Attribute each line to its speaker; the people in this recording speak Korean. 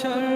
Speaker 1: shall